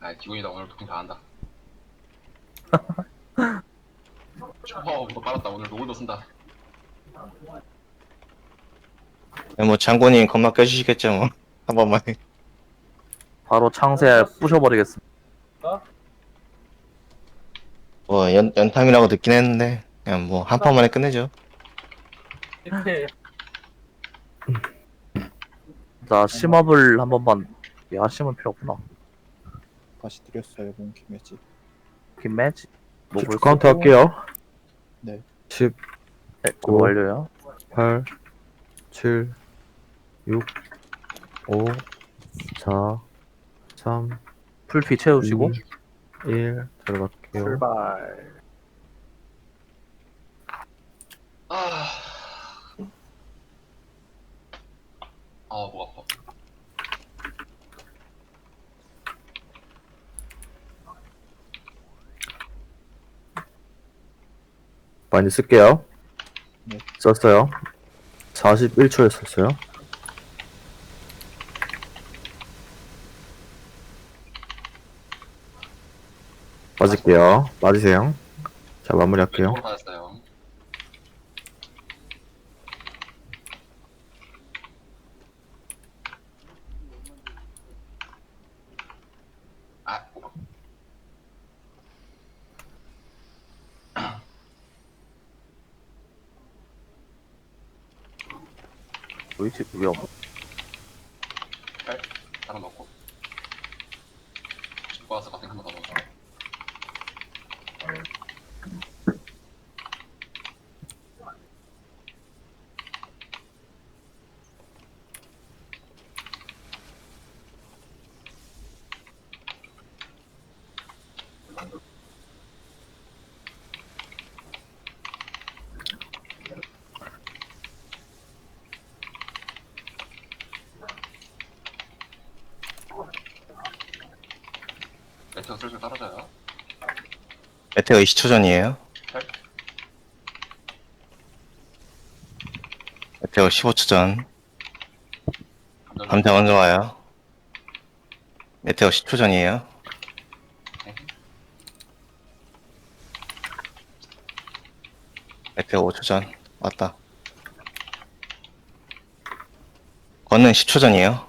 아 기분이다 오늘 도킹 다 한다 초파부터 빨았다 오늘 로글도 쓴다 뭐 장군님 겁나 껴주시겠죠 뭐. 한 번만. 바로 창세 부셔버리겠습니다. 뭐 연, 연탐이라고 듣긴 했는데 그냥 뭐 한 판 만에 끝내죠. 자, 심업을 한 번만. 야, 심은 필요 없구나. 다시 드렸어요, 본 김혜지. 김매지. 뭐 10초 카운트 할게요. 네. 10, 네, 그거 완료요. 8, 7, 6, 5, 4, 3, 풀피 채우시고. 1, 들어갈게요. 출발. 아... 아 목 아파 많이 쓸게요. 네. 썼어요. 41초에 썼어요. 맞을게요. 맞으세요. 자, 마무리할게요. 왼쪽으로 받았어요 아 목. 위치 위험. 잘 따라 넣고 죽고 와서 같은 한번 더 넣어줘 메테오 슬슬 떨어져요 메테오 20초 전이에요. 잘 메테오 15초 전. 감정 감자 먼저 와요. 메테오 10초 전이에요. 메테오 5초 전. 왔다. 건능 10초 전이에요.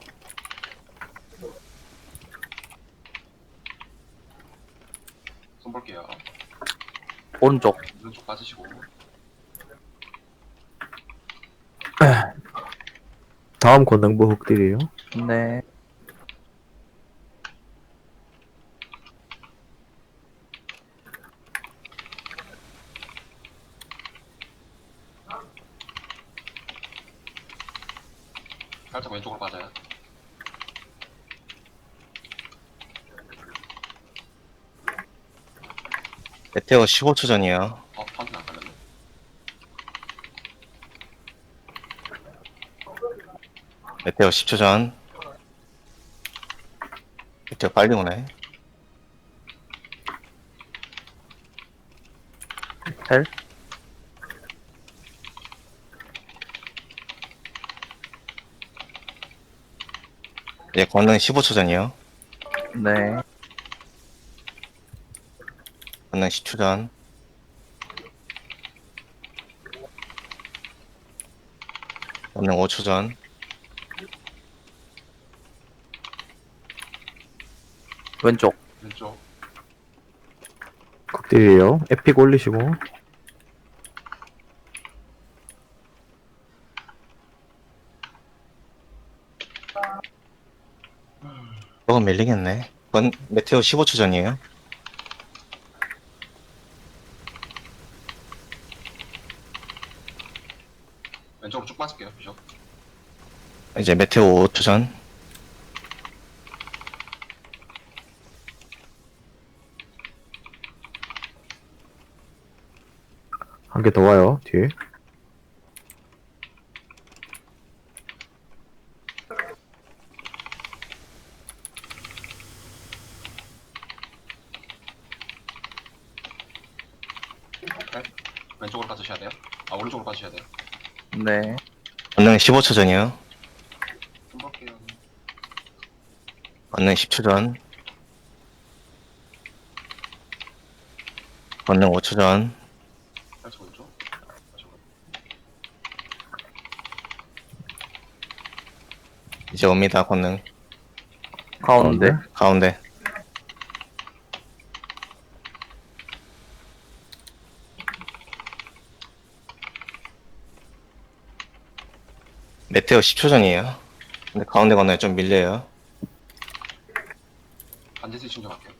손 볼게요 오른쪽. 오른쪽 빠지시고 다음 권능부 흑딜이에요. 네. 살짝 왼쪽으로 빠져요 메테오 15초 전이에요. 어? 파운틴 안 걸렸네 메테오 10초 전. 메테오 빨리 오네. 헬. 이제 건능 15초 전이요. 네. 건능 10초 전. 건능 5초 전. 왼쪽. 왼쪽 극딜이에요. 에픽 올리시고. 조금 밀리겠네. 건 메테오 15초 전이에요. 왼쪽으로 쭉 빠질게요 비숍 이제 메테오 5초 전. 한 개 더 와요, 뒤에. 왼쪽으로 빠지셔야 돼요 아 오른쪽으로 빠지셔야 돼요 네. 건능 15초 전이요. 권능 10초 전. 권능 5초 전. 이제 옵니다, 권능. 가운데 가운데. 메테오 10초 전이에요. 근데 가운데 건너에 좀 밀려요. 반드시 충전할게요.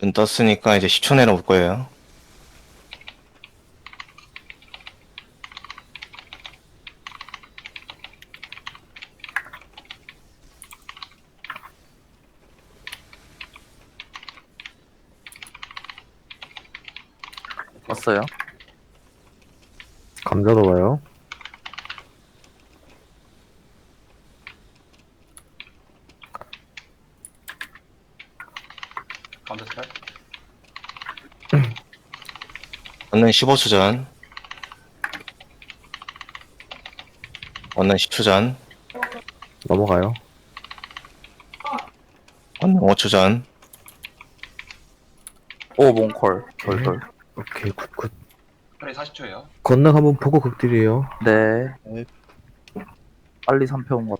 눈 떴으니까 이제 10초 내로 올 거예요. 왔어요. 감자도 와요. 가운데 스펠. 권능 15초 전. 권능 10초 전. 넘어가요. 권능 5초 전. 오, 몽콜. 덜덜. 오케이, 굿굿. 프레이 40초예요. 건능 한번 보고 극딜이에요. 네. 네. 빨리 3패 온 것.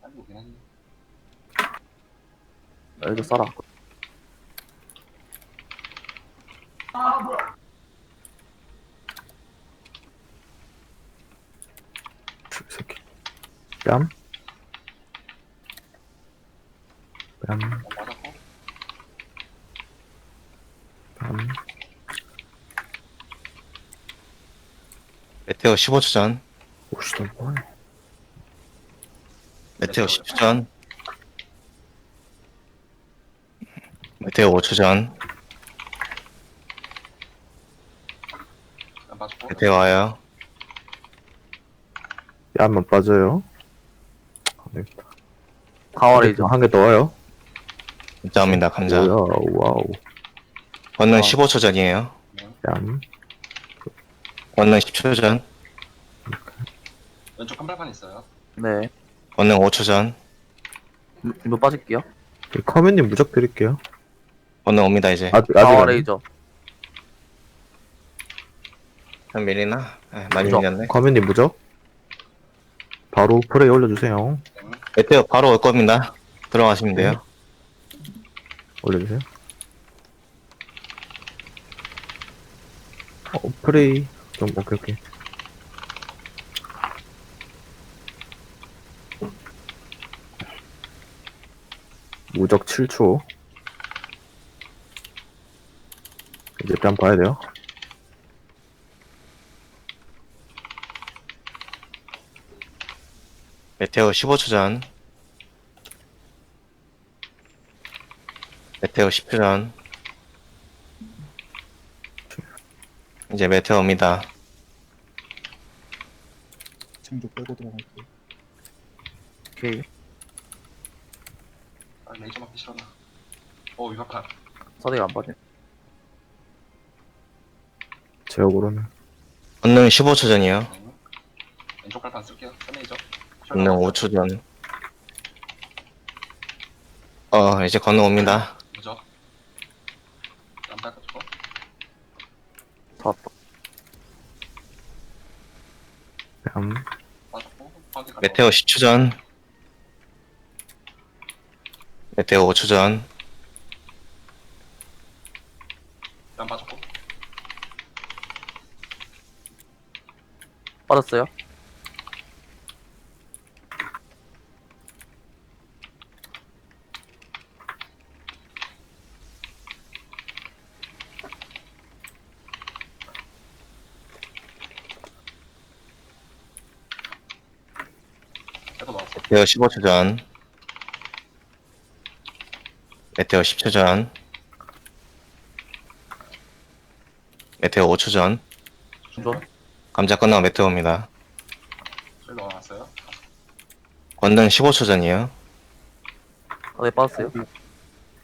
빨리 오긴 했네. 애도 써라. 이 새끼. 뺨. 뺨, 어, 맞았고. 뺨. 메테오 15초 전. 너 뭐해? 메테오 10초 전. 메테오 5초 전. 안 빠졌고. 메테오 와요. 뺨만 빠져요. 안 되겠다. 강화레이저. 한개더 와요. 감자 옵니다, 감자. 뭐야, 와우. 권능 아. 15초 전이에요. 뺨. 권능 10초 전. 왼쪽 한 발판 있어요. 네. 권능 5초 전. 음, 이거 빠질게요. 이 커맨님 무적 드릴게요. 권능 옵니다, 이제. 아직, 아직. 안 돼. 강화레이저. 한 밀리나? 아, 많이 그죠. 밀렸네. 커맨님 무적. 바로 프레이 올려주세요. 메테오 바로 올 겁니다. 들어가시면 돼요. 올려주세요. 어, 프레이. 좀, 오케이, 오케이. 무적 7초. 이제 뺨 봐야 돼요. 메테오 15초 전. 메테오 10초 전. 이제 메테오 옵니다. 창조 빼고 들어갈게요. 오케이. 아, 레이저 맞기 싫어 나. 어, 위협판. 서대가 안 빠지. 제어고로는. 권능 15초 전이요. 네. 왼쪽 발판 쓸게요. 세레이저. 권능 5초 전. 어, 이제 권능 옵니다. 그죠? 안 빠졌고. 잡았다. 뺨. 빠졌고. 메테오 10초 전. 메테오 5초 전. 안 빠졌고. 빠졌어요. 해도 나왔어. 메테오 15초 전. 메테오 10초 전. 메테오 5초 전. 중전. 감자 끝나고 메테오입니다. 저기 넣어놨어요. 권능 15초 전이요. 서대 빠졌어요.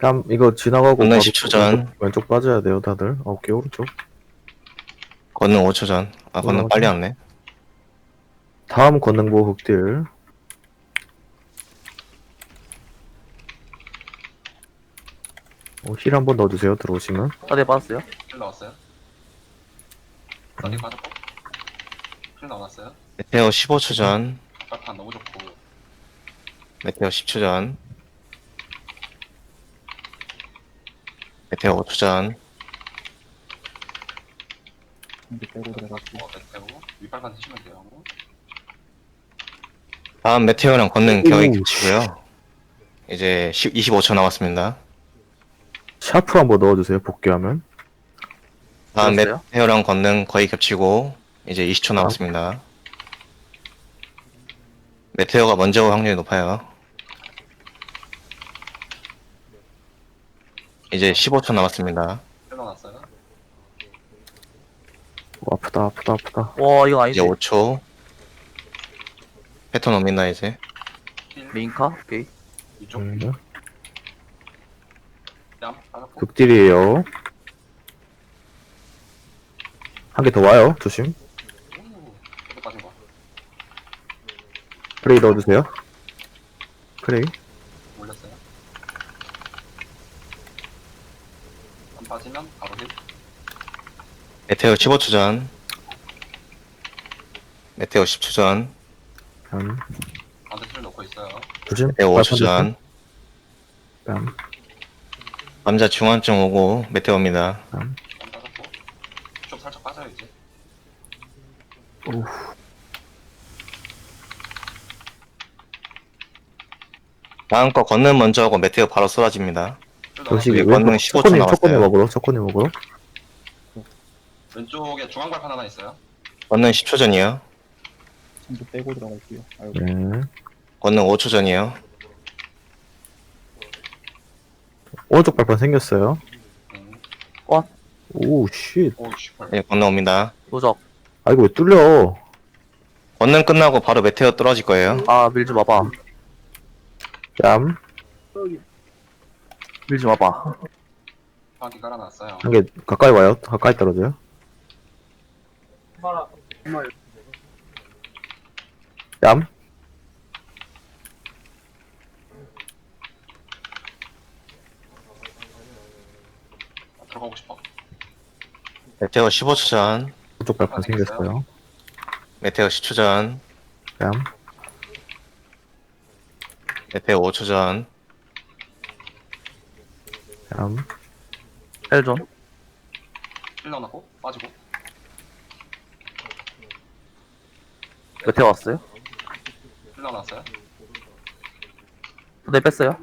뺨, 이거 지나가고. 권능 바로 10초 전. 왼쪽, 왼쪽 빠져야 돼요, 다들. 아, 오케이, 오른쪽. 권능 5초 전. 아, 권능 올라가죠. 빨리 왔네. 다음 권능 보호 극딜. 힐 한번 넣어주세요 들어오시면 사대 빠졌어요. 힐 넣었어요. 썬딩 빠졌고. 힐 넣어놨어요. 메테오 15초 전. 발판 너무 좋고. 메테오 10초 전. 메테오 5초 전. 어, 메테오. 윗발판 드시면 돼요. 다음 메테오랑 걷는 오, 겹치고요. 이제 10, 25초 남았습니다. 샤프 한번 넣어주세요 복귀하면 다음? 메테오랑 걷는 거의 겹치고 이제 20초 남았습니다. 메테오가 먼저 올 확률이 높아요. 이제 15초 남았습니다. 오, 아프다 아프다 아프다 와 이건 이제 아닌데. 5초. 패턴 옵니다 이제. 힐. 메인카? 오케이. 이쪽. 음. 극딜이에요 한 개 더 와요 조심. 프레이 넣어주세요 프레이 올렸어요. 안 빠지면 바로 힐. 메테오 15초 전. 메테오 10초 전. 뺨 가운데 힐 넣고 있어요. 조심 메테오 5초 전. 뺨 감자 중환점 오고 메테오입니다. 빠졌고. 좀 살짝 빠져요 이제. 다음 거 걷는 먼저 하고 메테오 바로 쏟아집니다. 힐 조심 넣어놨어요. 여기 권능 15초 초코님 남았어요. 초코님 먹으러 초코님 먹으러 왼쪽에 중앙 발판 하나 있어요. 걷는 10초 전이요. 창조 빼고 들어갈게요. 아이고. 네 걷는 5초 전이요. 오른쪽 발판 생겼어요 음. 오쉣 오, 슈퍼. 네, 걷는 옵니다. 도적. 아 이거 왜 뚫려 걷는 끝나고 바로 메테오 떨어질 거예요. 아 밀지 마봐. 뺨 밀지 마봐. 파악기 깔아놨어요. 한 개 가까이 와요 가까이 떨어져요 뺨 들어가고 싶어. 메테오 15초 전. 오른쪽 발판 생겼어요 메테오 10초 전. 뺨 메테오 5초 전. 뺨 헬존. 힐 넣어놨고 빠지고. 메테오 왔어요. 힐 넣어놨어요. 네 뺐어요.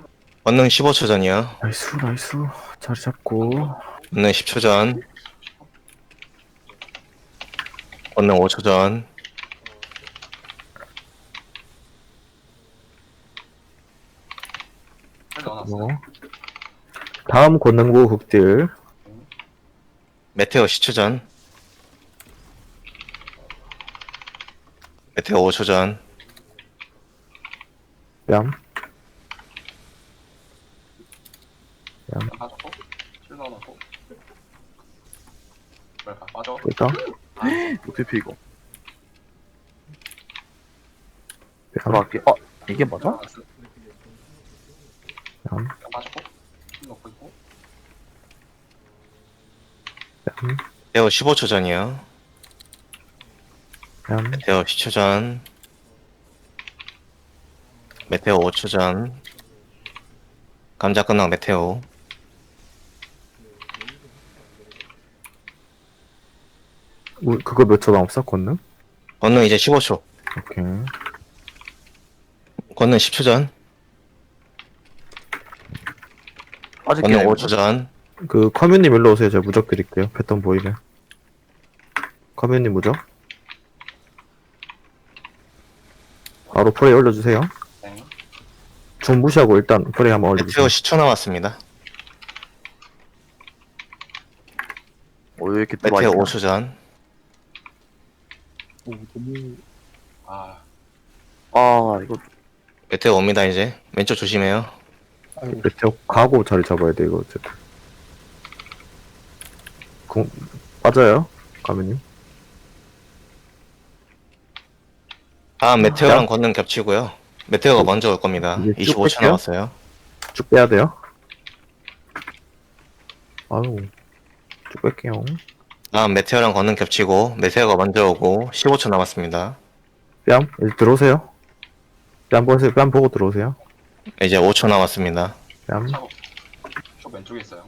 걷는 15초 전이요. 나이스 나이스 자리 잡고 걷는 10초 전. 걷는 5초 전. 힐 넣어놨어요. 뭐. 다음 권능부 극딜 메테오 10초 전. 메테오 5초 전. 뺨 뺨 빠졌고. 힐 넣어놨고. 발판 빠져. 일단 OTP 이거. 뺨 들어갈게. 어 이게 맞아? 넣어놨어요. 뺨뺨 빠졌고. 힐 넣고 있고. 뺨 메테오 15초 전이요. 뺨 메테오 10초 전. 메테오 5초 전. 감자 끝나고 메테오. 우- 그거 몇 초 남았어 권능? 걷는 이제 15초. 오케이 걷는 10초 전. 빠질게. 걷는 5초 전. 그 커뮤님 일로 오세요 제가 무적 드릴게요 패턴 보이면 커뮤님 무적 바로 프레이 올려주세요 네. 좀 무시하고 일단 프레이 한번 메테오 올려주세요 10초 남았습니다. 어, 왜 이렇게 또 메테오 많이 5초 전. 오, 너무 아, 아 이거 메테오 옵니다 이제. 왼쪽 조심해요. 아이고. 메테오 가고 자리 잡아야 돼 이거 어쨌든 공 빠져요 가면님 다음 메테오랑 걷는 겹치고요. 메테오가 먼저 올 겁니다. 이제 쭉 25초 뺄게요. 남았어요. 쭉 빼야 돼요 아유. 쭉 뺄게요. 다음 메테오랑 걷는 겹치고 메테오가 먼저 오고 15초 남았습니다. 뺨, 이제 들어오세요. 뺨 보세요. 뺨 보고 들어오세요. 이제 5초 남았습니다. 뺨. 차고. 저 왼쪽에 있어요.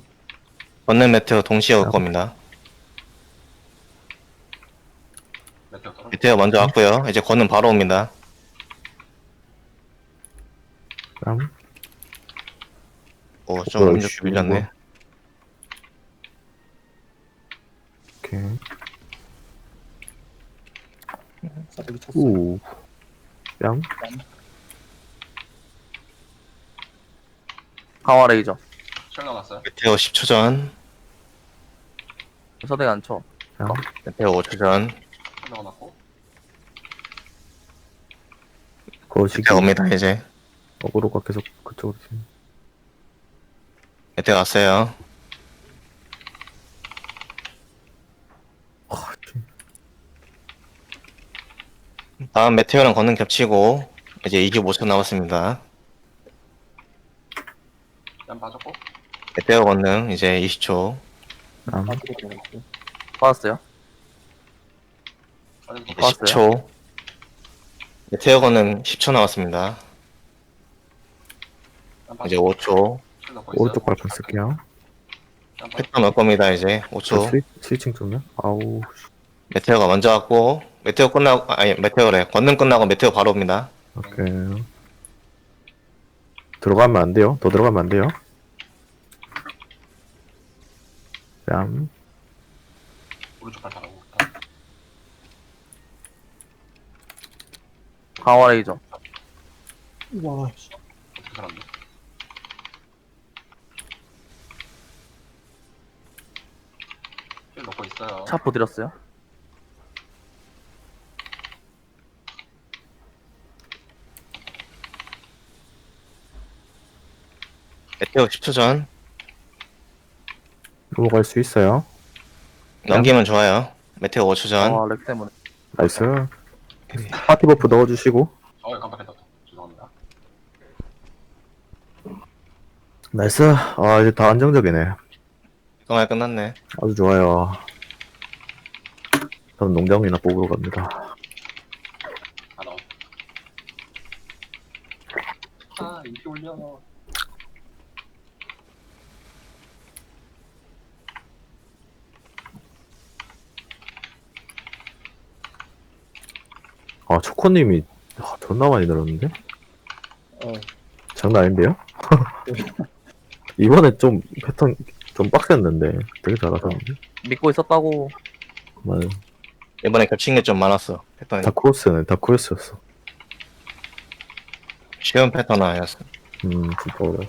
걷는 메테오 동시에 올 겁니다. 메테오 떨어. 메테오 먼저 왔고요. 이제 걷는 바로 옵니다. 뺨. 오, 좀 씨, 밀렸네. 뭐야. 오케이. 싸대기 쳤어. 우. 뺨. 강화 레이저. 실 넣어놨어요. 메테오 10초 전, 서대가 안 쳐. 뺨. 메테오 5초 전, 실 넣어놨고. 거시기. 메테오 옵니다, 이제. 어그로가 계속 그쪽으로 튀는. 메테오 왔어요. 아, 씨. 다음 메테오랑 걷는 겹치고 이제 25초 남았습니다. 양 빠졌고. 메테오 걷는 이제 20초. 뺨. 빠지고 들어갈게요. 받았어요. 빠진 거. 봤어요? 10초. 메테오 걷는 10초 남았습니다. 양 이제 빠졌고. 5초. 실 넣고 있어요. 오른쪽 발판 쓸게요. 양 빠졌고. 패턴 올 겁니다, 이제. 저 5초. 스위, 스위칭 좀요? 아우. 씨. 메테오가 먼저 왔고, 메테오 끝나고, 아니, 메테오래. 걷는 끝나고 메테오 바로 옵니다. 오케이. 들어가면 안 돼요. 더 들어가면 안 돼요. 뺨. 오른쪽 발판하고. 일단. 강화 레이저. 와, 씨. 어떻게 살았네. 실 넣고 있어요. 차포 드렸어요. 메테오 10초 전. 넘어갈 수 있어요. 넘기면 좋아요. 메테오 5초 전. 강화 렉 때문에. 나이스. 파티 버프 넣어주시고. 어, 깜빡했다. 죄송합니다. 나이스. 아, 이제 다 안정적이네. 동안 끝났네. 아주 좋아요. 저는 농장이나 뽑으러 갑니다. 아. 아, 이렇게 올려. 아, 초코님이 아, 존나 많이 늘었는데? 어, 장난 아닌데요? 이번에 좀 패턴 좀 빡셌는데 되게 잘하셨는데? 믿고 있었다고. 맞아요. 이번에 겹친 게 좀 많았어. 패턴이. 다 크로스네, 다 크로스였어. 쉬운 패턴 아니었어. 음, 진짜 어려워.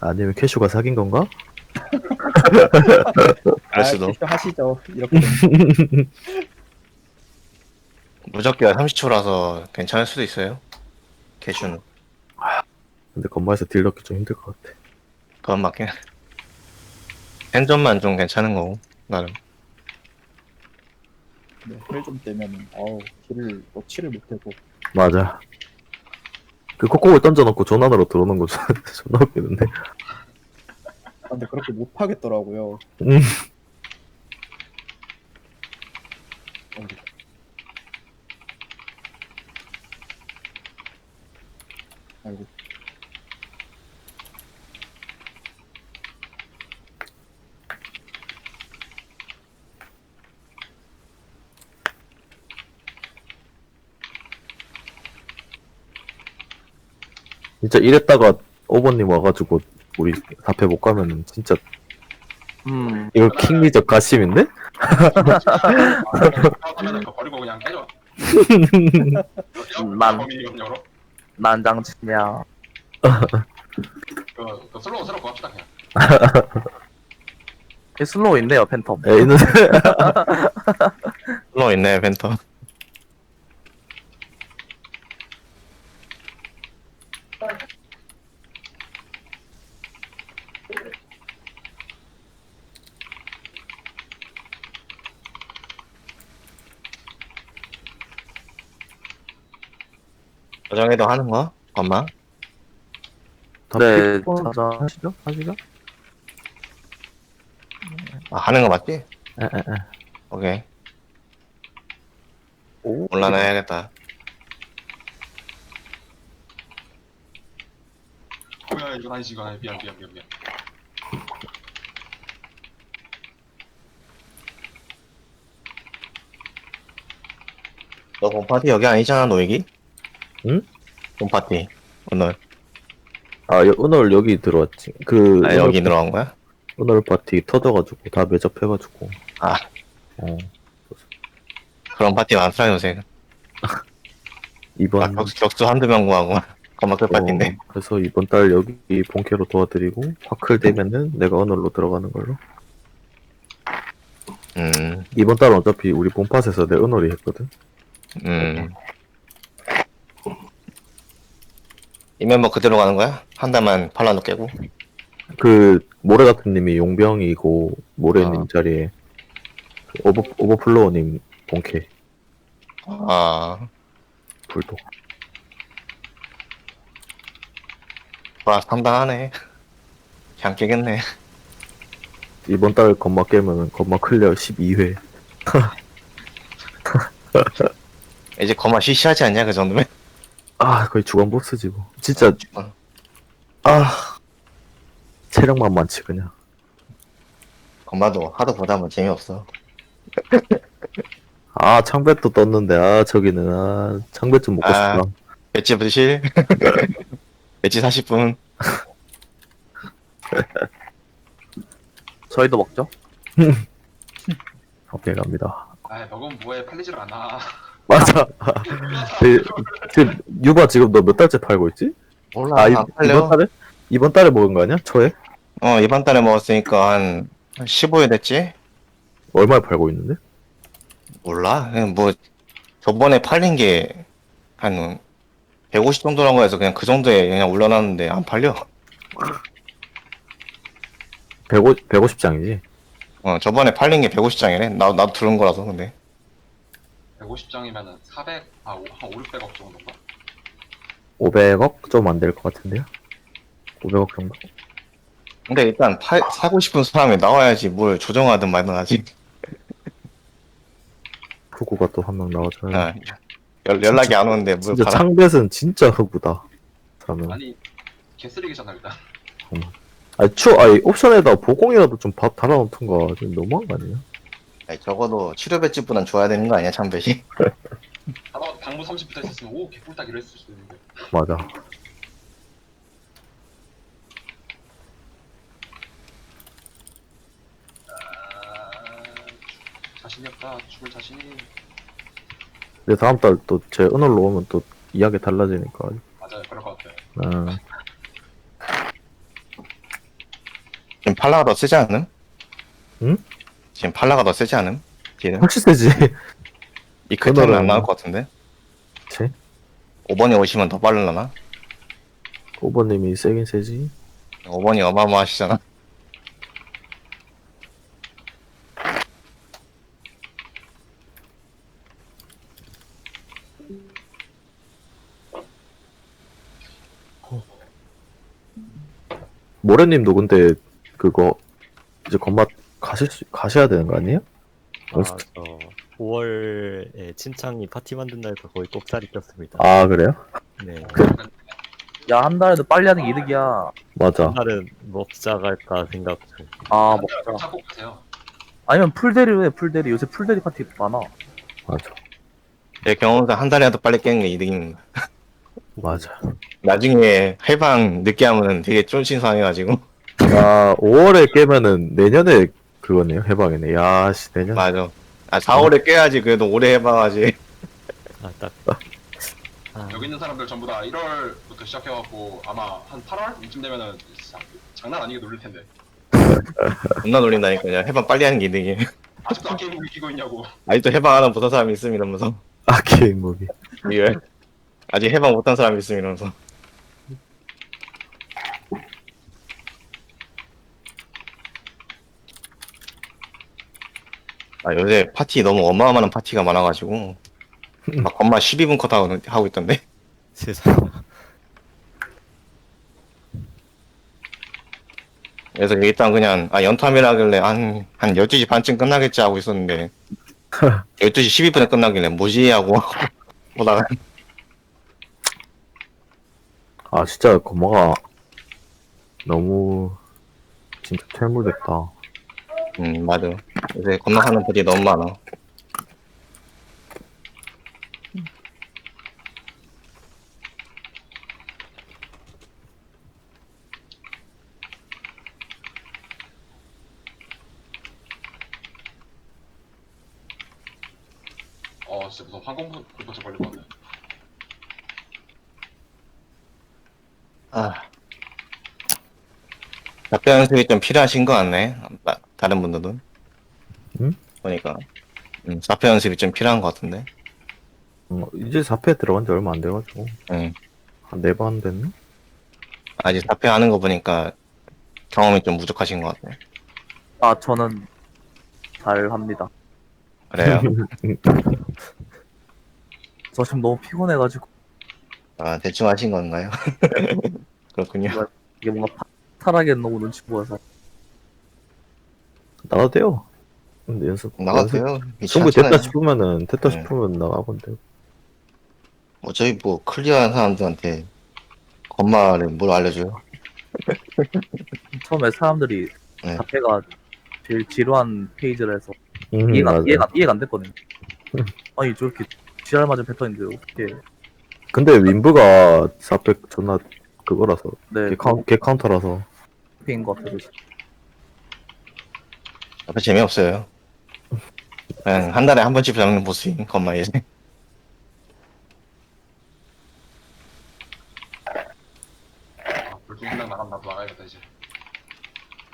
아니면 캐슈가 사귄 건가? 그럴 수도. 아, 하시죠. 이렇게. 무적기가 30초라서 괜찮을 수도 있어요. 개슈는. 근데 건마에서 딜 넣기 좀 힘들 것 같아. 그건 맞긴 해. 핸전만 좀 괜찮은 거고, 나름. 네, 헬좀 되면, 어우, 길을 놓지를 못하고. 맞아. 그 콕콕을 던져놓고 전환으로 들어오는 거 존- 존나 웃기는데. 아, 근데 그렇게 못 하겠더라고요. 음. 진짜 이랬다가 오버님 와가지고 우리 답해 못 가면 진짜 음. 이거 킹리적 가심인데? 그거 버리고 그냥 깨져. 음, 난- 범위용으로. 난장치냐. 그, 그 슬로우 슬로우 합시다 그냥. 이 슬로우 있네요, 팬텀. 에이는 슬로우 있네, 벤터. 저장해도 하는 거? 엄마? 다 네, 자자. 하시죠? 하시죠? 아, 하는 거 맞지? 에에에. 오케이. 오, 올라나 해야겠다. 뭐야 이건 아니지 이건 아니 미안 미안 미안 미안 너 봄파티 여기 아니잖아, 노익이? 응? 봄파티. 오늘. 아, 여, 오늘 여기 들어왔지. 그, 아, 오늘, 여기 들어간 거야? 오늘 파티 터져가지고, 다 매접해가지고. 아. 어. 그런 파티 많더라, 요새. 이번. 아, 격수, 격수 한두 명 구하고. 겁나 끝 파티인데. 어, 그래서 이번 달 여기 본캐로 도와드리고, 화클 되면은 내가 오늘로 들어가는 걸로. 음, 이번 달은 어차피 우리 본팟에서 내 은월이 했거든. 음. 이 멤버 그대로 가는 거야? 한 달만 팔라노 깨고? 그, 모래 같은 님이 용병이고, 모래님 아. 자리에, 그 오버, 오버플로어님 본캐, 아, 불도. 와, 상당하네. 잘 깨겠네. 이번 달 건마 깨면은 건마 클리어 12회. 이제 거마 시시하지 않냐, 그 정도면? 아, 거의 주간 보스지 뭐. 진짜, 어. 아, 체력만 많지, 그냥. 거마도 하도 보다 보면 재미없어. 아, 창배도 떴는데, 아, 저기는, 아, 창배 좀 먹고 아. 싶다. 배지 부실? 배지 40분? 저희도 먹죠. 오케이, 갑니다. 아 먹으면 뭐해 팔리질 않아 맞아. 그, 지금, 유바 지금 너 몇 달째 팔고 있지? 몰라, 아, 이, 안 이번 팔려. 달에? 이번 달에 먹은 거 아니야? 초에? 어, 이번 달에 먹었으니까 한 15일 됐지? 얼마에 팔고 있는데? 몰라. 그냥 뭐, 저번에 팔린 게 한 150 정도라고 해서 그냥 그 정도에 그냥 올려놨는데 안 팔려. 150, 150장이지? 어, 저번에 팔린 게 150장이래. 나, 나도 들은 거라서, 근데. 150장이면은 400, 아, 오- 한 5, 600억 정도인가? 500억? 좀 안 될 것 같은데요? 500억 정도? 근데 일단 팔, 사고 싶은 사람이 나와야지 뭘 조정하든 말든 하지. 후구가 또 한 명 나오잖아. 어, 연, 연락이 안 오는데 뭘 진짜 팔아. 창뱃은 진짜 흑우다. 그러면. 아니 개쓰레기잖아 일단 아니, 추, 아니, 옵션에다 보공이라도 좀 밥 달아놓던가. 좀 너무한 거 아니에요? 아니, 적어도 치료 배지보단 줘야 되는 거 아니야, 참배시? 하다가 당무 30부터 있었으면 오 개꿀딱 이랬을 수도 있는데 맞아. 아... 자신이 없다 죽을 자신이 근데 다음 달 또 제 은월로 오면 또 이야기 달라지니까. 맞아요 그럴 것 같아요 어, 지금 팔라가 더 세지 않음? 응? 지금 팔라가 더 세지 않음? 딜은? 훨씬 세지. 이 클템은 안 나올 것 같은데? 그치? 5번이 오시면 더 빠르려나? 5번님이 세긴 세지. 5번이 어마어마하시잖아. 모래님도 근데 그거 이제 건마 가실 수, 가셔야 되는 거 아니에요? 아, 저 5월에 친창이 파티 만든다 해서 거의 꼭살이 꼈습니다. 아, 그래요? 네. 야, 한 달에도 빨리 하는 게 이득이야. 맞아. 다른 먹자 갈까 생각 중. 아, 먹자. 찾고 가세요 아니면 풀대리로 해, 풀대리. 요새 풀대리 파티 많아. 맞아. 제 경험상 한 달이라도 빨리 깨는 게 이득입니다. 맞아. 나중에 해방 늦게 하면 되게 쫀신 상해가지고. 아, 5월에 깨면은 내년에 그거네요. 해방이네. 야, 씨, 내년. 맞아. 아, 4월에 깨야지. 그래도 오래 해봐야지. 아, 딱. 아, 여기 있는 사람들 전부 다 1월부터 시작해갖고 아마 한 8월 이쯤 되면은 자- 장난 아니게 놀릴 텐데 겁나 놀린다니까요. 해방 빨리 하는 게 이득이. 아직도 게임 이기고 있냐고 아직도 해방 하나 못한 사람이 있음 이러면서. 아, 게임 무비. 리얼. 아직 해방 못한 사람이 있음 이러면서. 아, 요새 파티 너무 어마어마한 파티가 많아가지고. 막 엄마 12분 컷 하고, 하고 있던데. 세상. 그래서 일단 그냥 아 연탐이라길래 한, 한 12시 반쯤 끝나겠지 하고 있었는데 12시 12분에 끝나길래 뭐지 하고 보다가 아 진짜 거마가 너무 진짜 퇴물됐다. 음 맞아 요새 건너가는 분이 너무 많아. 어 진짜 무슨 항공 불꽃에 걸릴 것 같네. 아. 답변 연습이 좀 필요하신 것 같네. 마- 다른 분들은 응? 보니까 음, 사표 연습이 좀 필요한 것 같은데 어, 이제 4패 들어간 지 얼마 안 돼가지고 응. 한네번 됐나? 아직 사표 하는 거 보니까 경험이 좀 부족하신 것 같네 아 저는 잘 합니다. 그래요? 저 지금 너무 피곤해가지고 아 대충 하신 건가요? 그렇군요 이게 뭔가 파탈하게 너무 눈치 보여서 나가도 돼요. 근데 연습 연습 나가세요 충분히 됐다. 싶으면은 됐다 네. 싶으면 나가면 돼요. 어차피 뭐 클리어한 사람들한테 건말을 뭘 알려줘요? 처음에 사람들이 네. 자폐가 제일 지루한 페이지를 해서 음, 이해가. 이해가, 이해가 안 됐거든요. 아니 저렇게 지랄 맞은 패턴인데 어떻게 근데 윈브가 4패 존나 그거라서 네 개, 카운, 개 카운터라서 페인 것 같아요. 앞에 재미없어요 그냥 한 달에 한 번씩 잡는 보스인 아 나도 나가야겠다 이제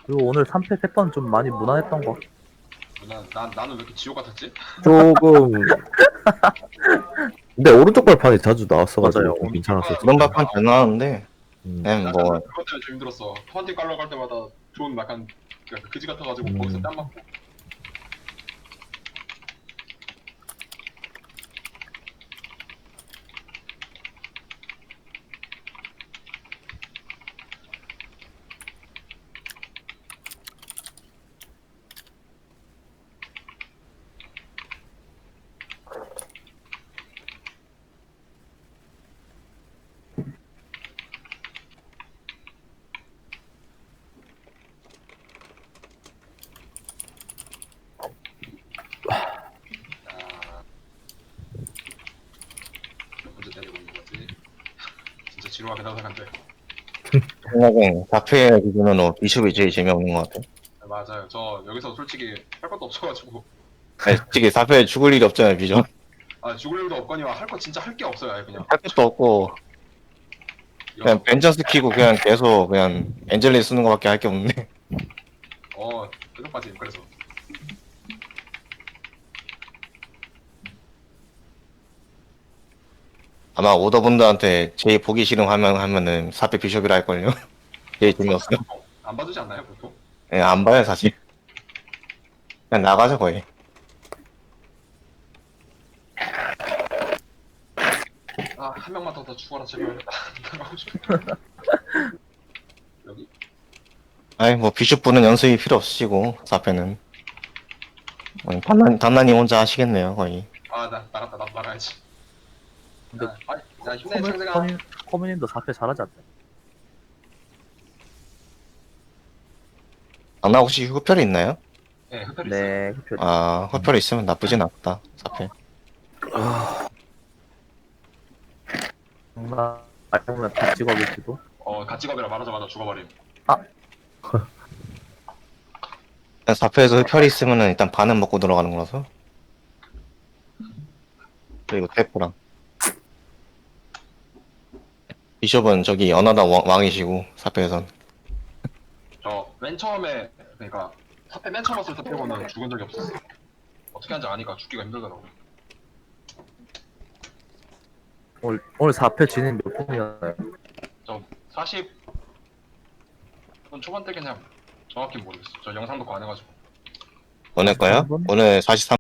그리고 오늘 3패 패턴 좀 많이 무난했던 것 같아요. 난, 난, 나는 왜 이렇게 지옥 같았지? 조금 근데 오른쪽 발판이 자주 나왔어가지고 맞아요. 좀 괜찮았어. 그런 발판 잘 나왔는데 음. 그냥 뭐 그것 때문에 좀 힘들었어 파운틴 깔러 갈 때마다 좋은 약간 약간 그지 같아가지고 음. 거기서 땀 맞고 아... 몇 번째 때리고 있는 거지? 진짜 지루하게 나가는데 생각엔 4패 기준으로 비숍이 제일 재미없는 것 같아 네, 맞아요. 저 여기서 솔직히 할 것도 없어가지고. 아니, 솔직히 4패 죽을 일이 없잖아요 비숍 아 죽을 일도 없거니와 할 거 진짜 할 게 없어요 아예 그냥. 할 것도 없고. 그냥 벤전스 키고 그냥 계속 그냥 엔젤리 쓰는 거밖에 할 게 없는데. 어 계속 빠짐 그래서 아마 오더분들한테 제일 보기 싫은 화면 하면은 4패 비숍이라 할걸요. 제일 재미없어요. 안 봐주지 않나요 보통? 예, 안 봐요 사실. 그냥 나가죠 거의. 아 한 명만 더 더 죽어라 제발. 나가고 싶어. 여기? 아이 뭐 비숍분은 연습이 필요 없으시고 4패는. 단난, 단난이 혼자 하시겠네요 거의. 아나 나갔다. 나도 나가야지 근데 아, 아니, 야 힘내 커뮤, 창세가 커뮤, 커뮤님도 4패 잘하지 않나요? 아나 혹시 흡혈이 있나요? 네 흡혈 있어요. 네, 그아 흡혈이 있으면 나쁘진 않다 4패 정말 알고 보면 다 찍어볼지도. 어 가치겁이라 말하자마자 죽어버림. 4패에서 흡혈이 있으면은 일단 반은 먹고 들어가는 거라서. 그리고 테프랑 비숍은 저기 연하다 왕, 왕이시고 4패에선 저 맨 처음에 그러니까 사패 맨 처음 왔을 때 빼고는 죽은 적이 없었어 어떻게 하는지 아니까 죽기가 힘들더라고 오늘, 오늘 4패 진행 몇 분이었나요? 저40 초반 때 그냥 정확히 모르겠어 저 영상도 가능해가지고 오늘? 분? 오늘 43